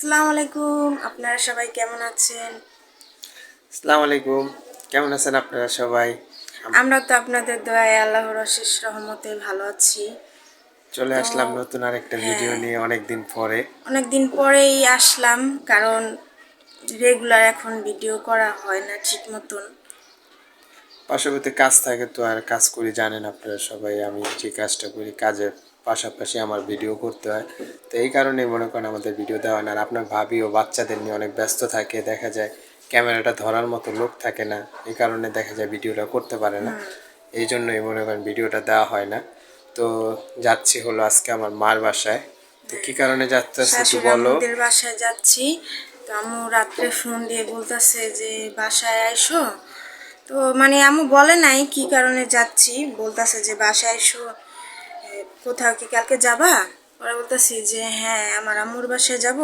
আসসালামু আলাইকুম। আপনারা সবাই কেমন আছেন? আসসালামু আলাইকুম। কেমন আছেন আপনারা সবাই? আমরা তো আপনাদের দোয়ায় আল্লাহর অশেষ রহমতে ভালো আছি। চলে আসলাম নতুন আরেকটা ভিডিও নিয়ে অনেক দিন পরে। অনেক দিন পরেই আসলাম কারণ রেগুলার এখন ভিডিও করা হয় না ঠিক মতন। পাশাপাশি কাজ থাকে তো আর কাজ করি জানেন আপনারা সবাই আমি যে কাজটা করি কাজের পাশাপাশি আমার ভিডিও করতে হয়। তো এই কারণেই মনে করেন আমাদের ভিডিও দেওয়া হয় না। আর আপনার ভাবি ও বাচ্চাদের নিয়ে অনেক ব্যস্ত থাকে দেখা যায় ক্যামেরাটা ধরার মতো লোক থাকে না এই কারণে দেখা যায় ভিডিওটা করতে পারে না। এই জন্যই মনে করেন ভিডিওটা দেওয়া হয় না। তো যাচ্ছি হলো আজকে আমার মার বাসায়। তো কি কারণে যাচ্ছে একটু বলো। বাসায় যাচ্ছি। তো আম্মু রাত্রে ফোন দিয়ে বলতেছে যে বাসায় আইসো তো মানে আম্মু বলে নাই কি কারণে যাচ্ছি, বলতেছে যে বাসায় এসো কোথাও কি কালকে যাবা? পরে বলতেছি যে হ্যাঁ আমার আম্মুর বাসায় যাব।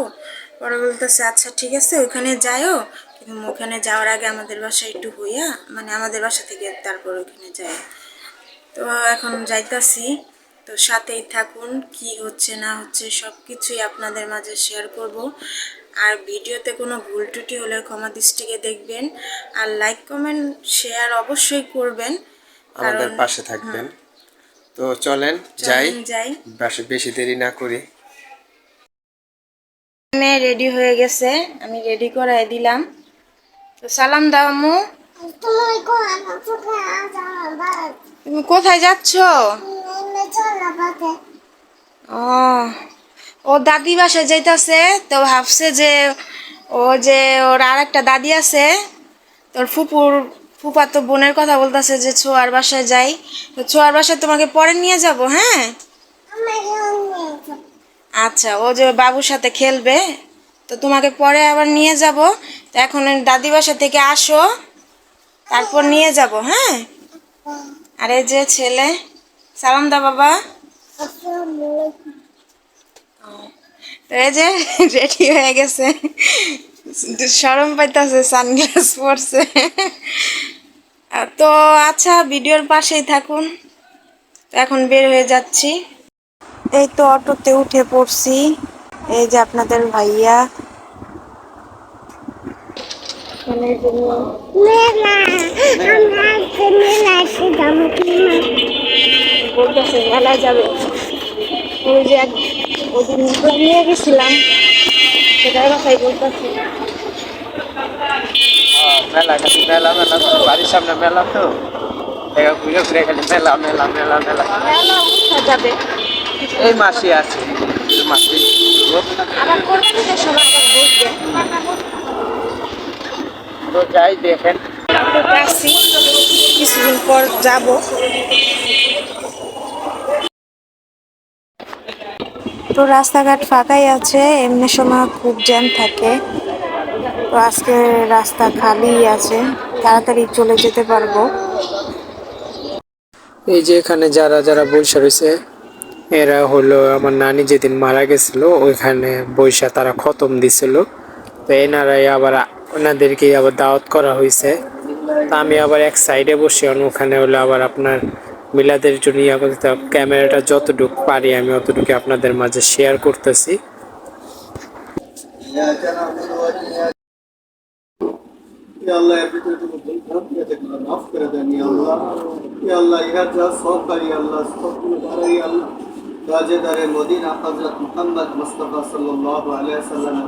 পরে বলতেছে আচ্ছা ঠিক আছে, ওইখানে যাইও। কিন্তু ওখানে যাওয়ার আগে আমাদের বাসায় একটু হইয়া মানে আমাদের বাসা থেকে তারপর ওইখানে যাই। তো এখন যাইতাছি। তো সাথেই থাকুন, কি হচ্ছে না হচ্ছে সব কিছুই আপনাদের মাঝে শেয়ার করব। আর ভিডিওতে কোনো ভুল ত্রুটি হলে ক্ষমা দৃষ্টিকে দেখবেন আর লাইক কমেন্ট শেয়ার অবশ্যই করবেন। আমাদের পাশে থাকবেন। তো চলেন যাই। যাই। বেশি দেরি না করি। রেডি হয়ে গেছে। আমি রেডি করাই দিলাম। তো সালাম দাও তুমি তুমি কোথায় যাচ্ছ? ও। ও দাদি বাসায় যাইতাছে, তো ভাবছে যে ও যে ওর আর একটা দাদি আছে, তোর ফুপুর, ফুপা তো বোনের কথা বলতেছে যে ছোয়ার বাসায় যাই, তো ছোয়ার বাসায় তোমাকে পরে নিয়ে যাব হ্যাঁ? আচ্ছা ও যে বাবুর সাথে খেলবে, তো তোমাকে পরে আবার নিয়ে যাব, তো এখন দাদি বাসা থেকে আসো, তারপর নিয়ে যাব হ্যাঁ? আর যে ছেলে, সালাম দা বাবা। এই যে রেডি হয়ে গেছে। সরম পাইতেছে সানগ্লাস পরছে। তো আচ্ছা ভিডিওর পাশেই থাকুন। এখন বের হয়ে যাচ্ছি। এই তো অটোতে উঠে পড়ছি। এই যে আপনাদের ভাইয়া। যাবে। ওই যে এক ওদিন নিয়ে গেছিলাম। সেটার কথাই বলতেছি। মেলা খালি মেলা মেলা করে বাড়ির সামনে মেলা তো। দেখা ঘুরে ঘুরে খালি মেলা মেলা মেলা মেলা। মেলা যাবে। এই মাসে আছে মাসে। আবার কোরবানিতে সময় বসবে? তো যাই দেখেন। কিছুদিন পর যাব। তো রাস্তাঘাট ফাঁকাই আছে, এমনি সময় খুব জ্যাম থাকে। তো আজকে রাস্তা খালি আছে, তাড়াতাড়ি চলে যেতে পারব। এই যে এখানে যারা যারা বৈশা রয়েছে, এরা হলো আমার নানি যেদিন মারা গেছিল, ওইখানে বৈশা তারা খতম দিছিল। তো এনারাই আবার ওনাদেরকেই আবার দাওয়াত করা হয়েছে তা আমি আবার এক সাইডে বসে ওখানে হলো আবার আপনার মিলাদের জন্য করতে ক্যামেরাটা যতটুকু পারি আমি অতটুকু আপনাদের মাঝে শেয়ার করতেছি। আল্লাহ এর ভিতরে কোনো ভুল ভ্রান্তি আছে কিনা মাফ করে দেন আল্লাহ। আল্লাহ ইহার যা সহকারী আল্লাহ সবগুলো বাড়াই আল্লাহ। রাজেদারে মদিনা হযরত মুহাম্মদ মুস্তাফা সাল্লাল্লাহু আলাইহি সাল্লামের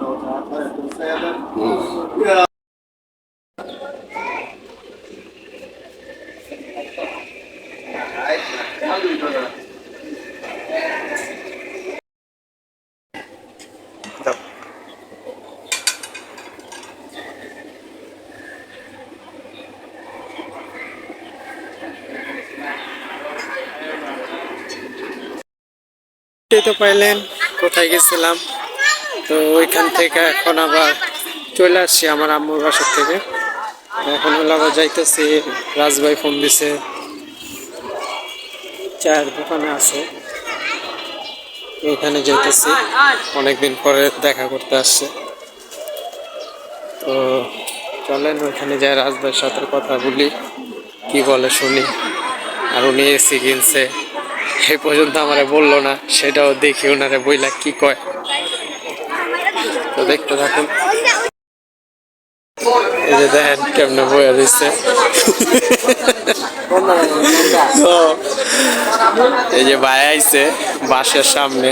এই তো পাইলেন, কোথায় গেছিলাম। তো ওইখান থেকে এখন আবার চলে আসছি আমার আম্মুর বাসার থেকে। এখন হলো আবার যাইতেছি রাজভাই ফোন দিছে। চায়ের দোকানে আছে। ওইখানে যাইতেছি, অনেকদিন পরে দেখা করতে আসছে। তো চলেন, ওইখানে যাই রাজভাইয়ের সাথে কথা বলি, কি বলে শুনি। আর উনি এসি কিনছে। এই পর্যন্ত আমারে বলল না, সেটাও দেখি ওনারে বইলা কি কয়। তো দেখতে থাকুন। এই যে দেখেন কেমনে বয়ে দিচ্ছে এই যে ভাই বাসার সামনে।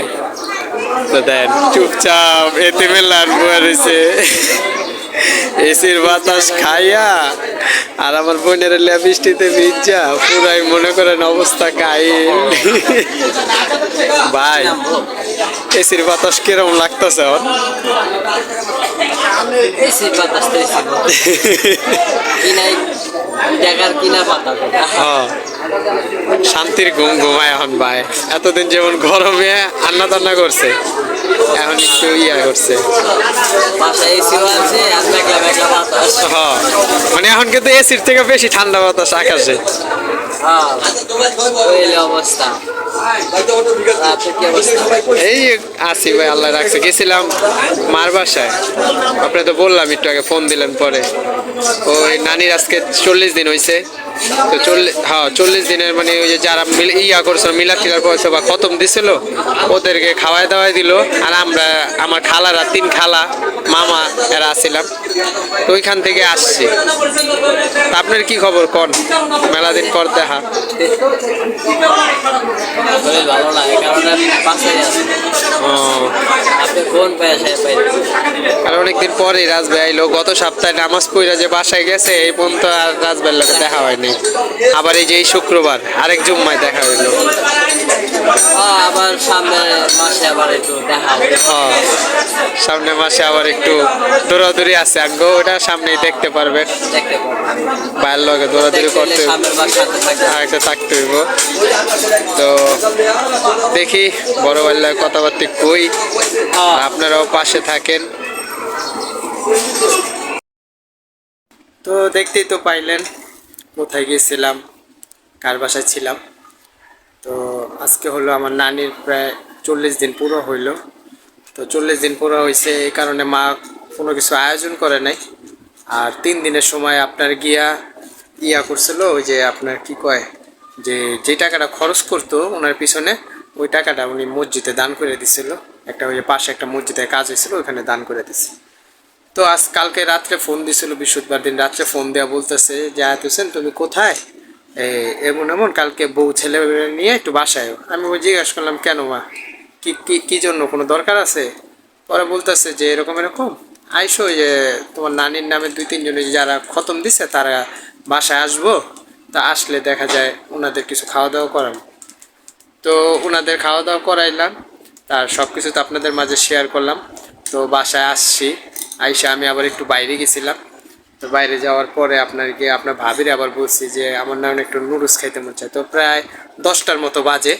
তো চুপচাপ এতে মেলার বয়ে রয়েছে এসির বাতাস খাইয়া আর আমার বোনের বৃষ্টিতে ভিজা পুরাই মনে করেন অবস্থা খাই ভাই এসির বাতাস কিরম লাগতেছে ওর এসির বাতাস। কিনা পাতা হ্যাঁ। শান্তির ঘুম ঘুমায় এখন ভাই। এতদিন যেমন গরমে আন্না তান্না করছে এখন একটু ইয়া করছে। হ্যাঁ। মানে এখন কিন্তু এসির থেকে বেশি ঠান্ডা বাতাস আকাশে। হ্যাঁ। এই আসি ভাই, আল্লাহ রাখছে। গেছিলাম মার বাসায়। আপনি তো বললাম, একটু আগে ফোন দিলেন পরে। ওই নানির আজকে চল্লিশ দিন হয়েছে তো চল্লিশ হ্যাঁ চল্লিশ দিনের মানে ওই যে যারা ইয়া করছিল, মিলাদ টিলার করছে বা খতম দিছিল, ওদেরকে খাওয়াই দাওয়াই দিল, আর আমরা, আমার খালারা, তিন খালা, মামা, এরা আসছিলাম তো ওইখান থেকে আসছি। আপনার কি খবর কন? মেলা দিন পর দেখা। ভালো লাগে, কারণ আর অনেকদিন পরে রাজভাই আইলো গত সপ্তাহে নামাজ পড়া যে বাসায় গেছে এই পর্যন্ত আর রাজভাইয়ের লোকে দেখা হয়নি। আবার এই যে এই শুক্রবার আরেক জুম্মায় দেখা হইল। আবার সামনে মাসে আবার একটু দেখা হবে। হ্যাঁ, সামনে মাসে আবার একটু দৌড়াদৌড়ি আছে। আঙ্গো ওটা সামনেই দেখতে পারবেন বাইরের লগে দৌড়াদৌড়ি করতে হলে সামনের বার সাথে থাকবে। আর একটা থাকতে হইব। তো দেখি বড় বাল্লার কথাবার্তা কই। আপনারাও পাশে থাকেন। তো দেখতেই তো পাইলেন কোথায় গিয়েছিলাম কার বাসায় ছিলাম। তো আজকে হলো আমার নানির প্রায় চল্লিশ দিন পুরো হইল। তো চল্লিশ দিন পুরো হয়েছে এই কারণে মা কোনো কিছু আয়োজন করে নাই। আর তিন দিনের সময় আপনার গিয়া ইয়া করছিল, ওই যে আপনার কি কয়, যে যে টাকাটা খরচ করতো ওনার পিছনে, ওই টাকাটা উনি মসজিদে দান করে দিছিল। একটা ওই যে পাশে একটা মসজিদে কাজ হয়েছিল ওখানে দান করে দিছে। তো আজ কালকে রাত্রে ফোন দিছিল, বৃহস্পতিবার দিন রাত্রে ফোন দেওয়া বলতেছে, যে, আয়াত হোসেন, তুমি কোথায়? এমন এমন, কালকে বউ ছেলে নিয়ে একটু বাসায় আমি জিজ্ঞাসা করলাম, কেন মা? কি কি জন্য? কোনো দরকার আছে? পরে বলতেছে যে এরকম এরকম। আইসো যে তোমার নানির নামে দুই, তিনজনে যারা খতম দিছে, তারা বাসায় আসব। তা আসলে দেখা যায় ওনাদের কিছু খাওয়া দাওয়া করানো তো ওনাদের খাওয়া দাওয়া করাইলাম। তার সব কিছু তো আপনাদের মাঝে শেয়ার করলাম। তো বাসায় আসছি। আইসা আমি আবার একটু বাইরে গেছিলাম। তো বাইরে যাওয়ার পরে আপনার গিয়ে আপনার ভাবিরে আবার বলছি যে আমার না একটু নুডলস খাইতে মন চায়। তো প্রায় দশটার মতো বাজে।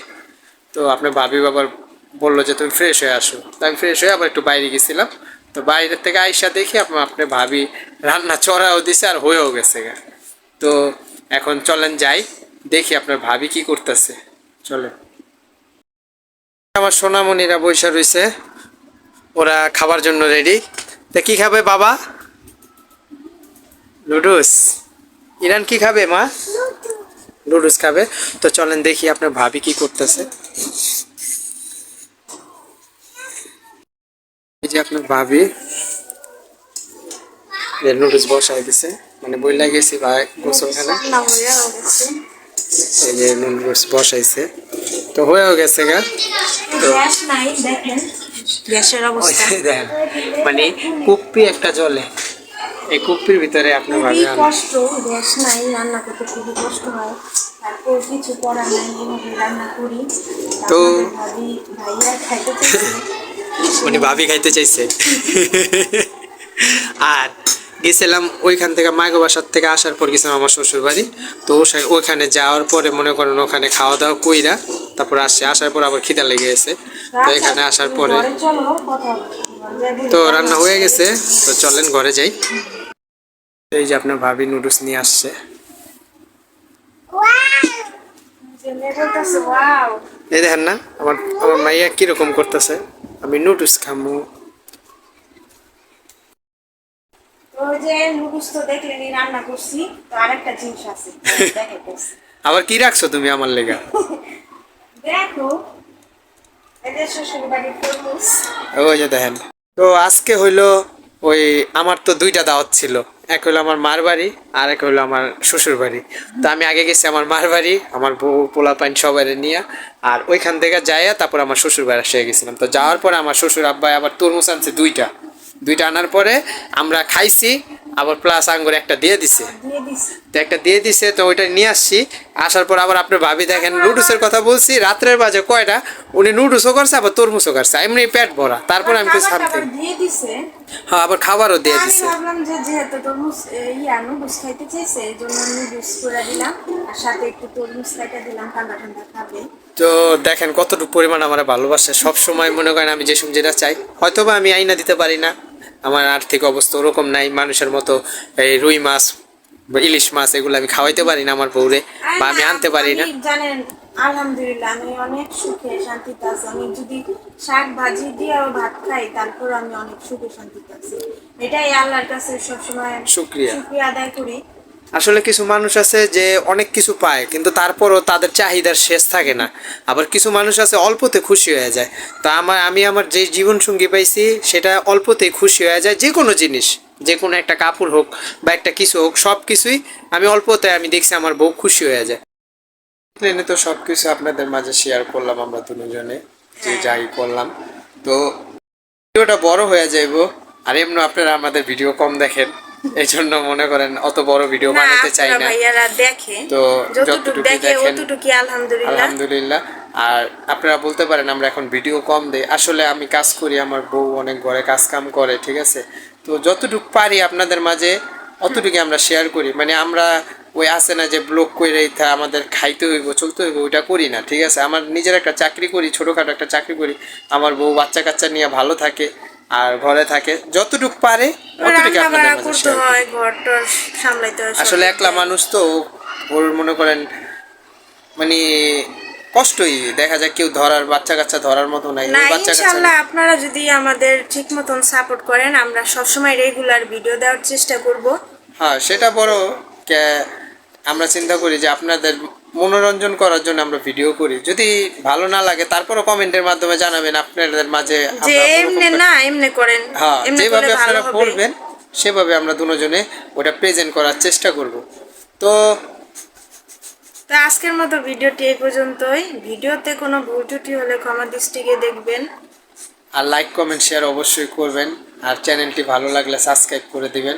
তো আপনার ভাবি আবার বলল যে, তুমি ফ্রেশ হয়ে আসো। তো আমি ফ্রেশ হয়ে আবার একটু বাইরে গেছিলাম। তো বাইরের থেকে আইসা দেখি আপনার আপনার ভাবি রান্না চড়াও দিছে আর হয়েও গেছে। তো এখন চলেন যাই, দেখি আপনার ভাবি কি করতেছে। চলেন। আমার সোনামণিরা বৈশা রয়েছে ওরা খাবার জন্য রেডি তা কি খাবে বাবা? লুডুস ইরান কি খাবে মা? লুডুস খাবে। তো চলেন দেখি আপনার ভাবি কি করতেছে। এই যে আপনার ভাবি যে নুডলস বসাই দিছে। মানে বইলা গেছি ভাই গোসলখানে এই যে নুডলস বসাইছে। তো হয়েও গেছে গা। তো গ্যাস নাই দেখেন। গ্যাসের অবস্থা। দেখেন, মানে কুপ্পি একটা জলে এই কুপ্পির ভিতরে আপনার ভাবি কষ্ট গ্যাস নাই রান্না করতে খুবই কষ্ট হয়। তারপর কিছু করার নাই রান্না করি। তো- ভাবি ভাইয়া খাইতে মানে ভাবি খাইতে চাইছে। আর গেছিলাম ওইখান থেকে মাইগো বাসার থেকে আসার পর গেছিলাম আমার শ্বশুর বাড়ি তো ওইখানে যাওয়ার পরে মনে করেন ওখানে খাওয়া দাওয়া কইরা তারপর আসছে। আসার পর আবার খিদা লেগে গেছে। তো এখানে আসার পরে। তো রান্না হয়ে গেছে। তো চলেন ঘরে যাই। এই যে আপনার ভাবি নুডলস নিয়ে আসছে! এই দেখেন না আমার আমার মাইয়া কীরকম করতেছে। আমি নুডলস খামু। তো যে নুডলস তো দেখলেনি রান্না করছি তো আরেকটা জিনিস আছে। আবার কি রাখছো তুমি আমার লেগা? দেখো এটা শ্বশুর বাড়ির তরমুজ। ওই যে দেখেন। তো আজকে হইল ওই আমার তো দুইটা দাওয়াত ছিল। এক হলো আমার মার বাড়ি, আর এক হলো আমার শ্বশুর বাড়ি। তো আমি আগে গেছি আমার মার বাড়ি, আমার বউ পোলা পাইন সবাই নিয়ে, আর ওইখান থেকে যাইয়া তারপর আমার শ্বশুর বাড়ি আসে গেছিলাম। তো যাওয়ার পরে আমার শ্বশুর আব্বাই আবার তরমুজ আনছে দুইটা। দুইটা আনার পরে আমরা খাইছি আবার প্লাস আঙ্গুর একটা দিয়ে দিছে। তো একটা দিয়ে দিছে তো ওইটা নিয়ে আসছি। আসার পর আবার আপনার ভাবি দেখেন নুডলসের কথা বলছি রাত্রের বাজে কয়টা? উনি নুডলসও করছে আবার তরমুজও করছে এমনি পেট ভরা। তারপর আমি কিছু সামথিং হ্যাঁ আবার খাবারও দিয়ে দিছে। ভাবলাম যে যেহেতু তরমুজ ইয়া নুডলস খাইতে চাইছে এই জন্য নুডলস করে দিলাম আর সাথে একটু তরমুজ কেটে দিলাম ঠান্ডা ঠান্ডা খাবে। তো দেখেন কতটুকু পরিমাণ আমার ভালোবাসে। সব সময় মনে করেন আমি যে সময় যেটা চাই হয়তো বা আমি আইনা দিতে পারি না। আমার আর্থিক অবস্থা ওরকম নাই মানুষের মতো এই রুই মাছ বা ইলিশ মাছ এগুলো আমি খাওয়াইতে পারি না আমার বউরে বা আমি আনতে পারি না। জানেন আলহামদুলিল্লাহ আমি অনেক সুখে শান্তিতে আছি। আমি যদি শাক ভাজি দিয়ে ভাত খাই তারপর আমি অনেক সুখে শান্তিতে আছি। এটাই আল্লাহর কাছে সবসময় শুক্রিয়া। শুক্রিয়া আদায় করি। আসলে কিছু মানুষ আছে যে অনেক কিছু পায় কিন্তু তারপরও তাদের চাহিদার শেষ থাকে না। আবার কিছু মানুষ আছে অল্পতে খুশি হয়ে যায়। তা আমার আমি আমার যে জীবন সঙ্গী পাইছি সেটা অল্পতেই খুশি হয়ে যায় যে কোনো জিনিস যে কোনো একটা কাপড় হোক বা একটা কিছু হোক সব কিছুই আমি অল্পতে আমি দেখছি আমার বউ খুশি হয়ে যায়। প্লেনে তো সব কিছু আপনাদের মাঝে শেয়ার করলাম আমরা দুজনে যে যাই করলাম। তো ভিডিওটা বড় হয়ে যাইব আর এমনি আপনারা আমাদের ভিডিও কম দেখেন। এই জন্য মনে করেন অত বড় ভিডিও বানাতে চাই না। ভাইয়ারা দেখে তো যতটুকু দেখে দেখেন আলহামদুলিল্লাহ। আলহামদুলিল্লাহ। আর আপনারা বলতে পারেন আমরা এখন ভিডিও কম দেই। আসলে আমি কাজ করি আমার বউ অনেক ঘরে কাজ কাম করে ঠিক আছে? তো যতটুকু পারি আপনাদের মাঝে অতটুকু আমরা শেয়ার করি। মানে আমরা ওই আছে না যে ব্লগ করে থা আমাদের খাইতে হইব চলতে হইব ওইটা করি না ঠিক আছে? আমার নিজের একটা চাকরি করি ছোটোখাটো একটা চাকরি করি আমার বউ বাচ্চা কাচ্চা নিয়ে ভালো থাকে। আর ঘরে থাকে যতটুক পারে অতটুকু আপনাদের মাঝে share করি। হয় ঘর সামলাইতে হয় আসলে একলা মানুষ তো ওর মনে করেন মানে কষ্টই দেখা যায় কেউ ধরার বাচ্চা কাচ্চা ধরার মতো নাই না ওই বাচ্চা কাচ্চা আপনারা যদি আমাদের ঠিক মতন সাপোর্ট করেন আমরা সবসময় রেগুলার ভিডিও দেওয়ার চেষ্টা করব। হ্যাঁ সেটা বড় কে- আমরা চিন্তা করি যে আপনাদের মনোরঞ্জন করার জন্য আমরা ভিডিও করি। যদি ভালো না লাগে তারপরও কমেন্টের মাধ্যমে জানাবেন আপনাদের মাঝে যে এমনি না এমনি করেন। হ্যাঁ যেভাবে আপনারা বলবেন সেভাবে আমরা দুজনে ওটা প্রেজেন্ট করার চেষ্টা করব। তো তো আজকের মতো ভিডিওটি এই পর্যন্তই। ভিডিওতে কোনো ভুল ত্রুটি হলে ক্ষমা দৃষ্টিকে দেখবেন। আর লাইক কমেন্ট শেয়ার অবশ্যই করবেন। আর চ্যানেলটি ভালো লাগলে সাবস্ক্রাইব করে দিবেন।